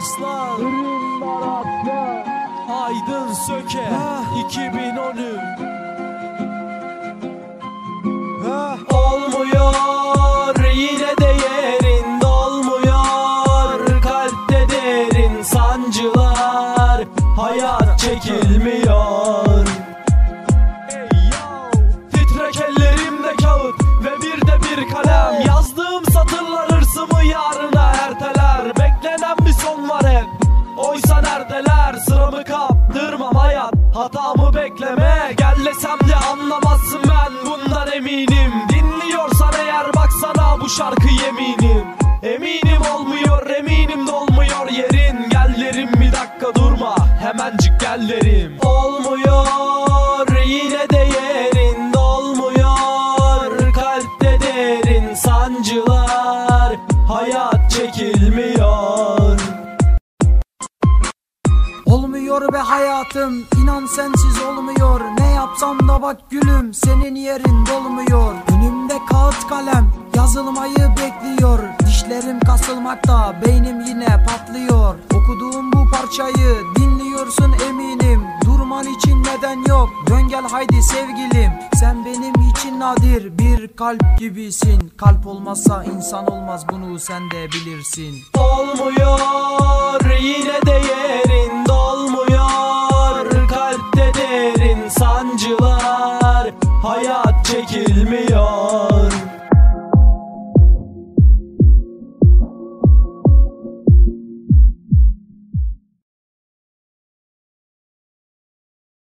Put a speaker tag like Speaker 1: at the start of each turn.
Speaker 1: arslan. Kırımlar aslan Aydın Söke ha. 2013 ha. Olmuyor yine de yerin dolmuyor. Kalpte derin sancılar Hayat çekilmiyor. Titrek ellerimde kağıt ve bir de bir kalem. Yazdığım satırlar hırsımı yarına Oysa neredeler? Sıramı kaptırmam hayat. Hatamı bekleme. Gel desem de anlamazsın ben. Bundan eminim. Dinliyorsan eğer baksana bu şarkı yeminim. Eminim olmuyor eminim dolmuyor yerin. Gel derim bir dakika durma. Hemencik gel derim Olmuyor yine de yerin. Dolmuyor Kalpte derin sancılar. Hayat
Speaker 2: Olmuyor be hayatım inan sensiz olmuyor. Ne yapsam da bak gülüm senin yerin dolmuyor. Önümde kağıt kalem yazılmayı bekliyor. Dişlerim kasılmakta beynim yine patlıyor. Okuduğum bu parçayı dinliyorsun eminim. Durman için neden yok? Dön gel haydi sevgilim. Sen benim için nadir bir kalp gibisin. Kalp olmazsa insan olmaz bunu sen de bilirsin.
Speaker 1: Olmuyor yine de Hayat çekilmiyor.